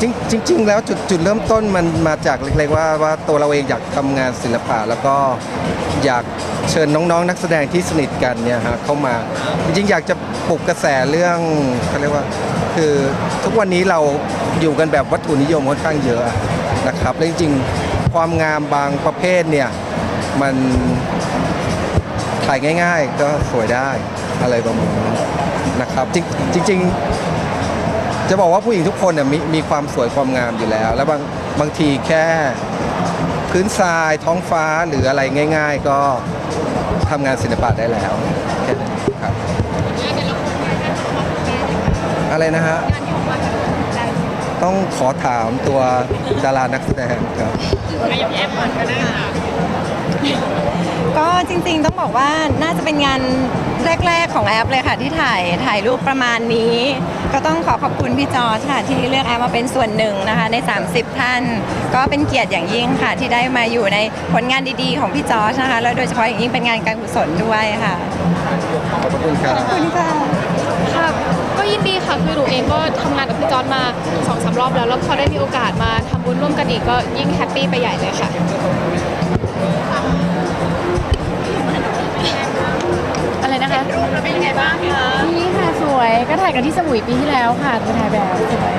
จริงจริง ๆ แล้วจุดจุดเริ่มต้นมันมาจากเล็กๆว่าว่าตัวเราเองอยากทำงานศิลปะ แล้วก็อยากเชิญน้องๆนักแสดงที่สนิทกันเนี่ยฮะเข้ามา จริงๆอยากจะปลุกกระแสเรื่องเขาเรียกว่า คือทุกวันนี้เราอยู่กันแบบวัตถุนิยมค่อนข้างเยอะนะครับและจริงๆความงามบางประเภทเนี่ยมันถ่ายง่าย ๆ ก็สวยได้อะไรประมาณนั้นนะครับจริงจริงๆ จะบอกว่าผู้หญิงทุกคนเนี่ยมีมีความสวยความงามอยู่แล้ว แล้วบางบางทีแค่พื้นทรายท้องฟ้าหรืออะไรง่าย ๆ ก็ทำงานศิลปะได้แล้วแค่นั้นครับอะไรนะฮะต้องขอถามตัวดารานักแสดงครับก็ จริงๆต้องบอกว่าน่าจะเป็นงานแรก ๆ ของแอปเลยค่ะที่ถ่ายถ่ายรูปประมาณนี้ ก็ต้องขอขอบคุณพี่จอร์จค่ะที่เลือกแอปมาเป็นส่วนหนึ่งนะคะใน 30 ท่าน ก็เป็นเกียรติอย่างยิ่งค่ะ ที่ได้มาอยู่ในผลงานดีๆ ของพี่จอร์จนะคะแล้วโดยเฉพาะอย่างยิ่งเป็นงานการกุศลด้วยค่ะขอบพระคุณครับขอบคุณค่ะค่ะก็ยินดีค่ะคือหนูเองก็ทำงานกับพี่จอร์ดมาสองสามรอบแล้วแล้วพอได้มีโอกาสมาทำบุญร่วมกันอีกก็ยิ่งแฮปปี้ไปใหญ่เลยค่ะ อะไรนะคะเป็นยังไงบ้างคะนี่ค่ะสวยก็ถ่ายกันที่สมุยปีที่แล้วค่ะตัวถ่ายแบบสวย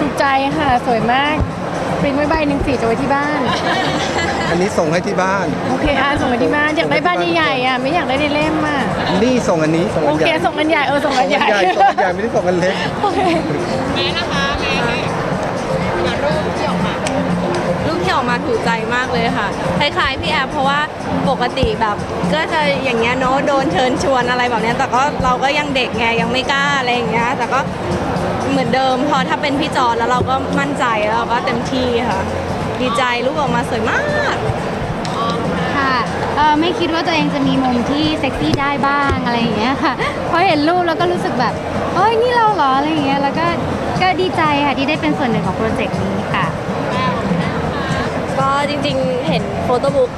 ถูกใจค่ะสวยมากปริ้นไว้ใบหนึ่งสีจะไว้ที่บ้าน อันนี้ส่งให้ที่บ้าน โอเคอะส่งไว้ที่บ้านอยากได้บ้านใหญ่ๆอะไม่อยากได้ในเล่มอะนี่ส่งอันนี้ส่งโออันเคใหญ่ส่งกันใหญ่เออส่งส่กังนอันใหญ่ใหญ่ส่งอันใหญ่ไม่ได้ส่งอันเล็กโอเคแม่นะคะแม่ ถูกใจมากเลยค่ะ คล้ายๆพี่แอฟเพราะว่าปกติแบบ ก็จะอย่างเงี้ยเนาะโดนเชิญชวนอะไรแบบเนี้ยแต่ก็เราก็ยังเด็กไงยังไม่กล้าอะไรอย่างเงี้ยแต่ก็เหมือนเดิมพอถ้าเป็นพี่จอร์จแล้วเราก็มั่นใจแล้วเราก็เต็มที่ค่ะ ดีใจรูปออกมาสวยมากค่ะเอ่อไม่คิดว่าตัวเองจะมีมุมที่เซ็กซี่ได้บ้างอะไรอย่างเงี้ยค่ะพอเห็นรูปแล้วก็รู้สึกแบบเอ้ยนี่เราเหรออะไรอย่างเงี้ยแล้วก็ก็ดีใจค่ะที่ได้เป็นส่วนหนึ่งของโปรเจกต์นี้ค่ะ จริงๆ เห็นโฟโต้บุ๊ก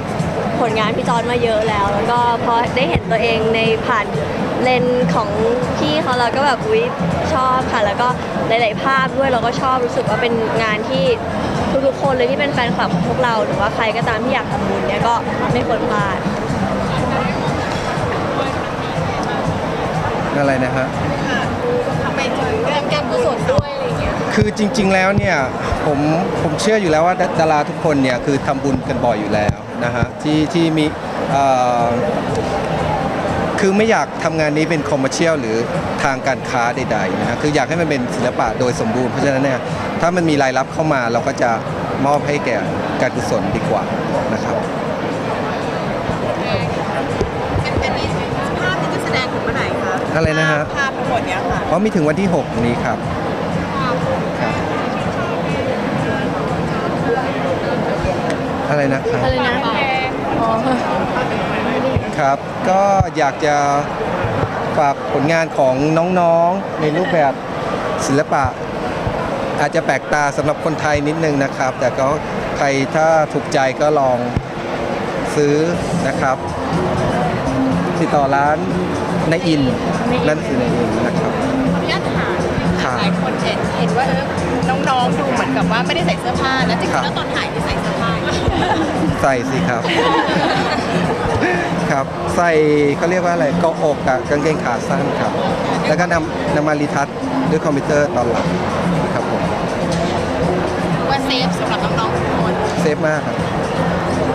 ผลงานพี่จอร์ดมาเยอะแล้ว แล้วก็พอได้เห็นตัวเองในผ่านเลนส์ของพี่เขาเราก็แบบอุ๊ยชอบค่ะ แล้วก็หลายๆภาพด้วยเราก็ชอบรู้สึกว่าเป็นงานที่ทุกๆคนเลยที่เป็นแฟนคลับของพวกเราหรือว่าใครก็ตามที่อยากทำบุญเนี่ยก็ไม่ควรพลาดอะไรนะฮะทำไมถึงเรื่องการกุศลด้ คือจริง ๆ แล้วเนี่ยผมผมเชื่ออยู่แล้วว่าดาดาราทุกคนเนี่ยคือทำบุญกันบ่อยอยู่แล้วนะฮะที่ที่มีเอ่อคือไม่อยากทำงานนี้เป็นคอมเมอร์เชียลหรือทางการค้าใดๆนะฮะคืออยากให้มันเป็นศิลปะโดยสมบูรณ์เพราะฉะนั้นเนี่ยถ้ามันมีรายรับเข้ามาเราก็จะมอบให้แก่การกุศลดีกว่านะครับเป็นนี้ภาพนี้จะแสดงถึงเมื่อไหร่คะอะไรนะฮะ ภาพทั้งหมดเนี้ยค่ะ เพราะมีถึงวันที่ 6 นี้ครับครับ อะไรนะครับอะไรนะอ๋อครับ ก็อยากจะฝากผลงานของน้องๆ ในรูปแบบศิลปะ อาจจะแปลกตาสำหรับคนไทยนิดนึงนะครับ แต่ก็ใครถ้าถูกใจก็ลองซื้อนะครับ ติดต่อร้านในอินนั่นคือในอินนะครับขออนุญาตถามครับหลายคนเห็นเห็นว่าเออน้องๆดูเหมือนกับว่าไม่ได้ใส่เสื้อผ้านะจริงครับๆแล้วตอนถ่ายนี่ใส่เสื้อผ้า ใส่สิครับ ครับใส่เขาเรียกว่าอะไรเก็อกกับกางเกงขาสั้นครับ แล้วก็นำนำมารีทัชด้วยคอมพิวเตอร์ตอนหลังครับผมว่าเซฟสำหรับน้องๆทุกคน เซฟมากครับ